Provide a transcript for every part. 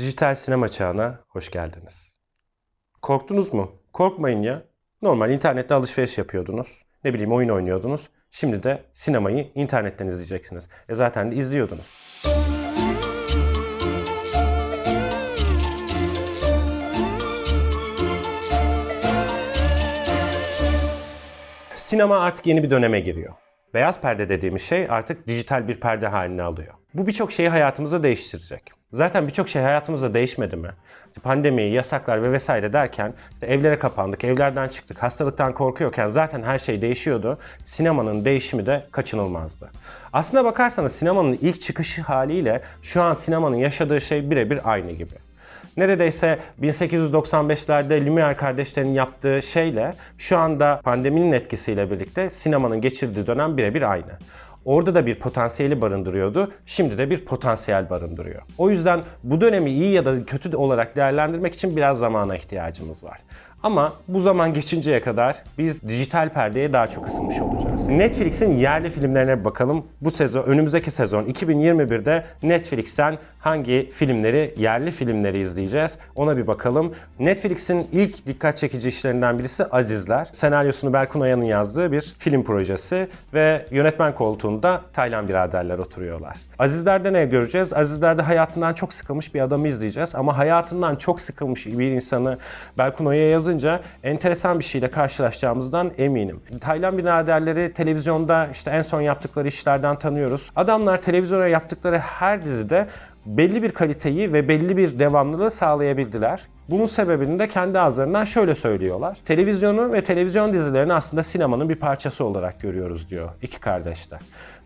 Dijital sinema çağına hoş geldiniz. Korktunuz mu? Korkmayın ya. Normal internette alışveriş yapıyordunuz. Ne bileyim oyun oynuyordunuz. Şimdi de sinemayı internetten izleyeceksiniz. E zaten de izliyordunuz. Sinema artık yeni bir döneme giriyor. Beyaz perde dediğimiz şey artık dijital bir perde haline alıyor. Bu birçok şeyi hayatımızda değiştirecek. Zaten birçok şey hayatımızda değişmedi mi? Pandemi, yasaklar ve vesaire derken işte evlere kapandık, evlerden çıktık, hastalıktan korkuyorken zaten her şey değişiyordu. Sinemanın değişimi de kaçınılmazdı. Aslına bakarsanız sinemanın ilk çıkışı haliyle şu an sinemanın yaşadığı şey birebir aynı gibi neredeyse 1895'lerde Lumière kardeşlerin yaptığı şeyle şu anda pandeminin etkisiyle birlikte sinemanın geçirdiği dönem birebir aynı. Orada da bir potansiyeli barındırıyordu. Şimdi de bir potansiyel barındırıyor. O yüzden bu dönemi iyi ya da kötü olarak değerlendirmek için biraz zamana ihtiyacımız var. Ama bu zaman geçinceye kadar biz dijital perdeye daha çok ısınmış olacağız. Netflix'in yerli filmlerine bakalım. Bu sezon, önümüzdeki sezon 2021'de Netflix'ten hangi filmleri, yerli filmleri izleyeceğiz? Ona bir bakalım. Netflix'in ilk dikkat çekici işlerinden birisi Azizler. Senaryosunu Berkun Aya'nın yazdığı bir film projesi ve yönetmen koltuğunda Taylan biraderler oturuyorlar. Azizler'de ne göreceğiz? Azizler'de hayatından çok sıkılmış bir adamı izleyeceğiz ama hayatından çok sıkılmış bir insanı Berkun Oya yazınca enteresan bir şeyle karşılaşacağımızdan eminim. Taylan biraderleri televizyonda işte en son yaptıkları işlerden tanıyoruz. Adamlar televizyona yaptıkları her dizide belli bir kaliteyi ve belli bir devamlılığı sağlayabildiler. Bunun sebebini de kendi ağızlarından şöyle söylüyorlar. Televizyonu ve televizyon dizilerini aslında sinemanın bir parçası olarak görüyoruz diyor iki kardeşler.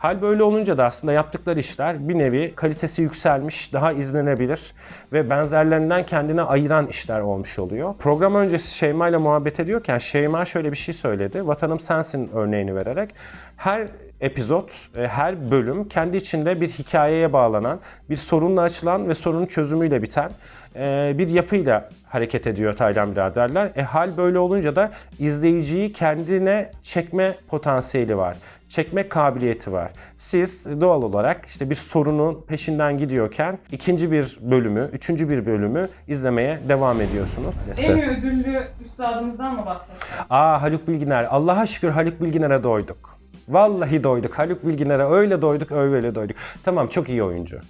Hal böyle olunca da aslında yaptıkları işler bir nevi kalitesi yükselmiş, daha izlenebilir ve benzerlerinden kendine ayıran işler olmuş oluyor. Program öncesi Şeyma ile muhabbet ediyorken Şeyma şöyle bir şey söyledi. Vatanım sensin örneğini vererek. Her epizod, e, her bölüm kendi içinde bir hikayeye bağlanan, bir sorunla açılan ve sorunun çözümüyle biten e, bir yapıyla hareket ediyor Taylan biraderler. E hal böyle olunca da izleyiciyi kendine çekme potansiyeli var. Çekme kabiliyeti var. Siz doğal olarak işte bir sorunun peşinden gidiyorken ikinci bir bölümü, üçüncü bir bölümü izlemeye devam ediyorsunuz. Emmy ödüllü üstadımızdan mı bahsetsek? Aa Haluk Bilginer. Allah'a şükür Haluk Bilginer'e doyduk. Vallahi doyduk. Haluk Bilginer'e öyle doyduk, öyle doyduk. Tamam çok iyi oyuncu.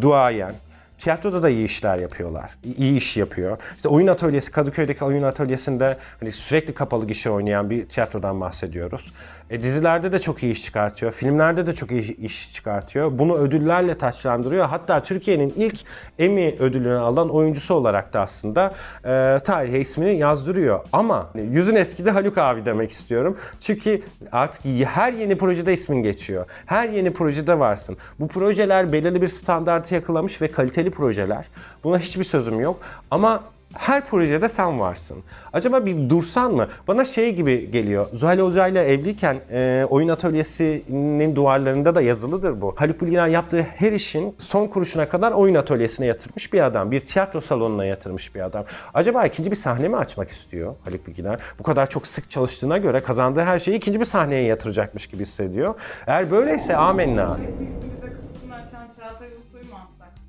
Duayen. Tiyatroda da iyi işler yapıyorlar. İyi iş yapıyor. İşte oyun atölyesi, Kadıköy'deki oyun atölyesinde hani sürekli kapalı gişe oynayan bir tiyatrodan bahsediyoruz. E, dizilerde de çok iyi iş çıkartıyor. Filmlerde de çok iyi iş çıkartıyor. Bunu ödüllerle taçlandırıyor. Hatta Türkiye'nin ilk Emmy ödülünü alan oyuncusu olarak da aslında e, tarihe ismini yazdırıyor. Ama hani yüzün eskidi Haluk abi demek istiyorum. Çünkü artık her yeni projede ismin geçiyor. Her yeni projede varsın. Bu projeler belirli bir standartı yakalamış ve kaliteli projeler. Buna hiçbir sözüm yok. Ama her projede sen varsın. Acaba bir dursan mı? Bana şey gibi geliyor. Zuhal Hoca ile evliyken e, oyun atölyesinin duvarlarında da yazılıdır bu. Haluk Bilginer yaptığı her işin son kuruşuna kadar oyun atölyesine yatırmış bir adam. Bir tiyatro salonuna yatırmış bir adam. Acaba ikinci bir sahne mi açmak istiyor Haluk Bilginer? Bu kadar çok sık çalıştığına göre kazandığı her şeyi ikinci bir sahneye yatıracakmış gibi hissediyor. Eğer böyleyse amenna.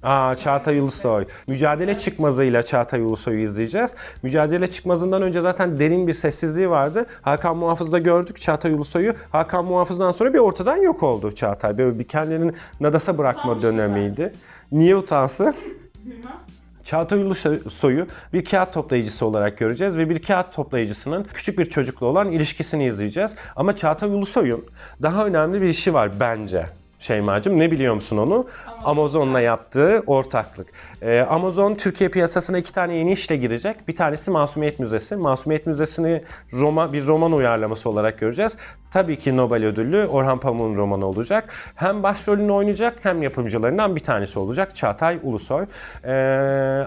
Aa Çağatay Ulusoy. Mücadele çıkmazıyla Çağatay Ulusoy'u izleyeceğiz. Mücadele çıkmazından önce zaten derin bir sessizliği vardı. Hakan Muhafız'da gördük Çağatay Ulusoy'u. Hakan Muhafız'dan sonra bir ortadan yok oldu Çağatay. Böyle bir kendini nadasa bırakma dönemiydi. Niye utansın? Bilmem. Çağatay Ulusoy'u bir kağıt toplayıcısı olarak göreceğiz ve bir kağıt toplayıcısının küçük bir çocukla olan ilişkisini izleyeceğiz. Ama Çağatay Ulusoy'un daha önemli bir işi var bence. Şeyma'cığım ne biliyor musun onu? Amazon'la yaptığı ortaklık. Ee, Amazon Türkiye piyasasına iki tane yeni işle girecek. Bir tanesi Masumiyet Müzesi. Masumiyet Müzesi'ni Roma, bir roman uyarlaması olarak göreceğiz. Tabii ki Nobel ödüllü Orhan Pamuk'un romanı olacak. Hem başrolünü oynayacak hem yapımcılarından bir tanesi olacak. Çağatay Ulusoy. Ee,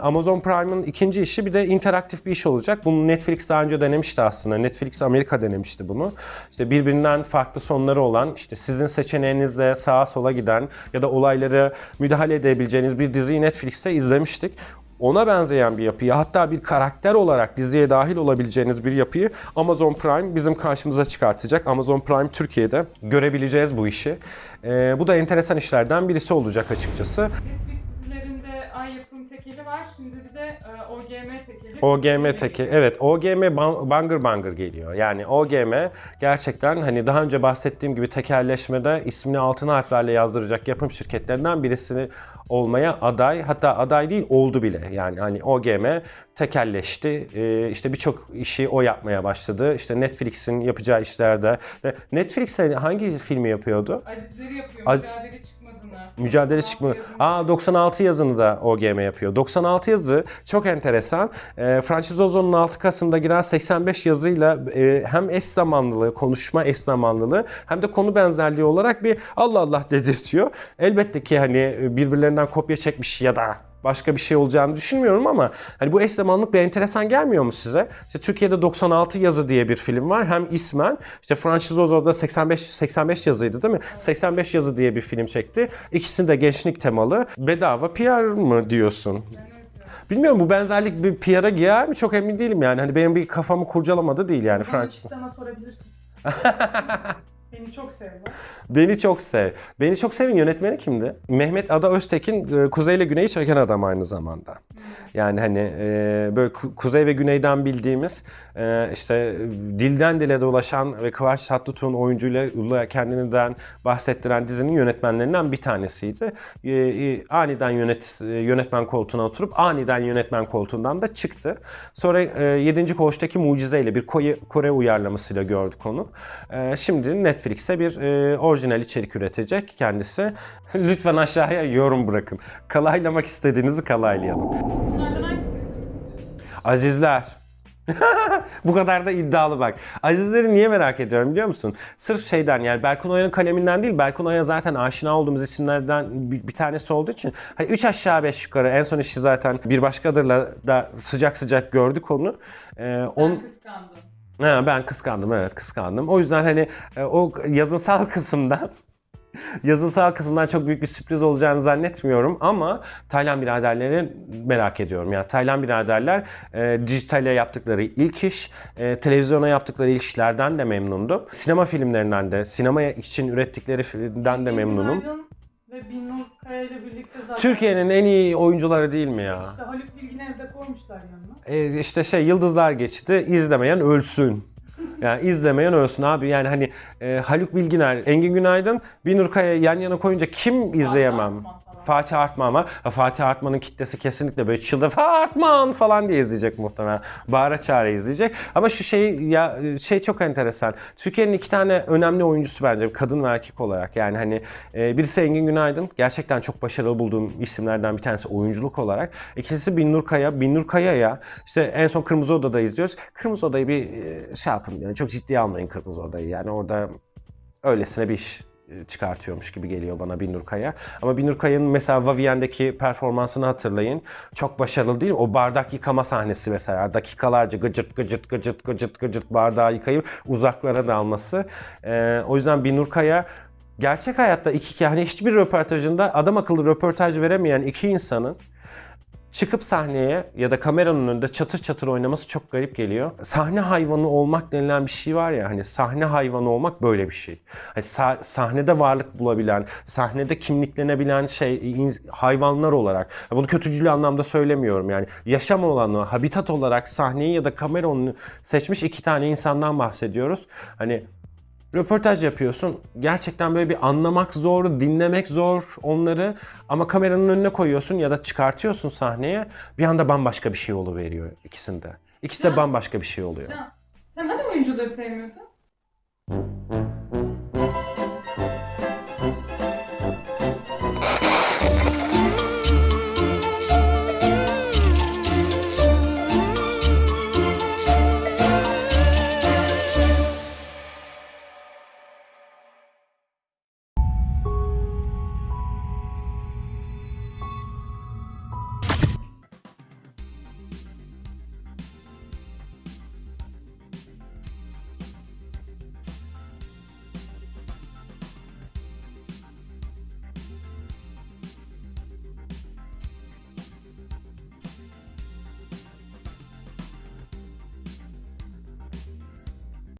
Amazon Prime'ın ikinci işi bir de interaktif bir iş olacak. Bunu Netflix daha önce denemişti aslında. Netflix Amerika denemişti bunu. İşte birbirinden farklı sonları olan, işte sizin seçeneğinizle sağa sola giden ya da olayları müdahale edebileceğiniz bir diziyi Netflix'te izlemiştik. Ona benzeyen bir yapıyı hatta bir karakter olarak diziye dahil olabileceğiniz bir yapıyı Amazon Prime bizim karşımıza çıkartacak. Amazon Prime Türkiye'de görebileceğiz bu işi. Ee, bu da enteresan işlerden birisi olacak açıkçası. Ay Yapım Tek tekeli var. Şimdi bir de e, OGM tekeli. OGM teki evet OGM ban- bangır bangır geliyor. Yani OGM gerçekten hani daha önce bahsettiğim gibi tekerleşmede ismini altın harflerle yazdıracak yapım şirketlerinden birisini olmaya aday hatta aday değil oldu bile. Yani hani OGM tekelleşti. Ee, işte birçok işi o yapmaya başladı. İşte Netflix'in yapacağı işlerde. Netflix hangi filmi yapıyordu? Azizleri yapıyor. Az- Mücadele çıkmazını. Mücadele 96 çıkma. Aa 96 yazını da OGM yapıyor. 96 yazı çok enteresan. E, Francis Ozon'un 6 Kasım'da giren 85 yazıyla e, hem eş zamanlılığı, konuşma eş zamanlılığı hem de konu benzerliği olarak bir Allah Allah dedirtiyor. Elbette ki hani birbirlerinden kopya çekmiş ya da başka bir şey olacağını düşünmüyorum ama hani bu eş zamanlılık bir enteresan gelmiyor mu size? İşte Türkiye'de 96 yazı diye bir film var. Hem ismen işte Francis Ozon'da 85 85 yazıydı değil mi? 85 yazı diye bir film çekti. İkisinde gençlik temalı. Bedava PR mı diyorsun? Bilmiyorum bu benzerlik bir PR'a girer mi? Çok emin değilim yani. Hani benim bir kafamı kurcalamadı değil yani açıklama sorabilirsin. Beni çok sevdi. Beni çok sev. Beni çok sevin yönetmeni kimdi? Mehmet Ada Öztekin e, Kuzey ile Güney'i çeken adam aynı zamanda. Yani hani e, böyle ku- Kuzey ve Güney'den bildiğimiz e, işte dilden dile dolaşan ve Kıvanç Tatlıtuğ'un oyuncuyla kendinden bahsettiren dizinin yönetmenlerinden bir tanesiydi. E, e, aniden yönet e, yönetmen koltuğuna oturup aniden yönetmen koltuğundan da çıktı. Sonra e, 7. Koğuş'taki Mucize bir Kore, uyarlamasıyla gördük onu. E, şimdi Netflix'e bir e, orijinal içerik üretecek kendisi. Lütfen aşağıya yorum bırakın. Kalaylamak istediğinizi kalaylayalım. Azizler. Bu kadar da iddialı bak. Azizleri niye merak ediyorum biliyor musun? Sırf şeyden yani Berkun Oya'nın kaleminden değil, Berkun Oya zaten aşina olduğumuz isimlerden bir, bir tanesi olduğu için. Hani üç aşağı beş yukarı en son işi zaten bir başkadırla da sıcak sıcak gördük onu. Ee, on, kıskandım. Ha, ben kıskandım evet kıskandım. O yüzden hani e, o yazınsal kısımdan yazınsal kısımdan çok büyük bir sürpriz olacağını zannetmiyorum ama Taylan biraderleri merak ediyorum. Yani Taylan biraderler e, dijitale yaptıkları ilk iş, e, televizyona yaptıkları işlerden de memnundum. Sinema filmlerinden de, sinema için ürettikleri filmden de memnunum. Binnur Kaya ile birlikte zaten Türkiye'nin en iyi oyuncuları değil mi ya? işte Haluk Bilginer'i de koymuşlar yanına. E, işte şey Yıldızlar geçti. izlemeyen ölsün. Yani izlemeyen ölsün abi. Yani hani e, Haluk Bilginer, Engin Günaydın, Binur Kaya yan yana koyunca kim izleyemem? Falan. Fatih Artman var. Fatih Artman'ın kitlesi kesinlikle böyle çıldır Fatih Artman falan diye izleyecek muhtemelen. Bağıra çağıra izleyecek. Ama şu şey ya şey çok enteresan. Türkiye'nin iki tane önemli oyuncusu bence kadın ve erkek olarak. Yani hani e, birisi Engin Günaydın. Gerçekten çok başarılı bulduğum isimlerden bir tanesi oyunculuk olarak. İkincisi Binnur Kaya. Binnur Kaya'ya işte en son Kırmızı Oda'da izliyoruz. Kırmızı Oda'yı bir e, şey yapın yani çok ciddiye almayın Kırmızı Oda'yı. Yani orada öylesine bir iş çıkartıyormuş gibi geliyor bana Binur Kaya. Ama Binur Kaya'nın mesela Vaviyen'deki performansını hatırlayın. Çok başarılı değil mi? O bardak yıkama sahnesi mesela. Dakikalarca gıcırt gıcırt gıcırt gıcırt gıcırt bardağı yıkayıp uzaklara dalması. Ee, o yüzden Binur Kaya gerçek hayatta iki hani hiçbir röportajında adam akıllı röportaj veremeyen iki insanın çıkıp sahneye ya da kameranın önünde çatır çatır oynaması çok garip geliyor. Sahne hayvanı olmak denilen bir şey var ya hani sahne hayvanı olmak böyle bir şey. Hani sa- sahnede varlık bulabilen, sahnede kimliklenebilen şey hayvanlar olarak. Bunu kötücül anlamda söylemiyorum yani. Yaşam olanı, habitat olarak sahneyi ya da kamera onu seçmiş iki tane insandan bahsediyoruz. Hani Röportaj yapıyorsun. Gerçekten böyle bir anlamak zor, dinlemek zor onları. Ama kameranın önüne koyuyorsun ya da çıkartıyorsun sahneye. Bir anda bambaşka bir şey oluveriyor ikisinde. İkisi de bambaşka bir şey oluyor. Can, sen hani oyuncuları sevmiyordun?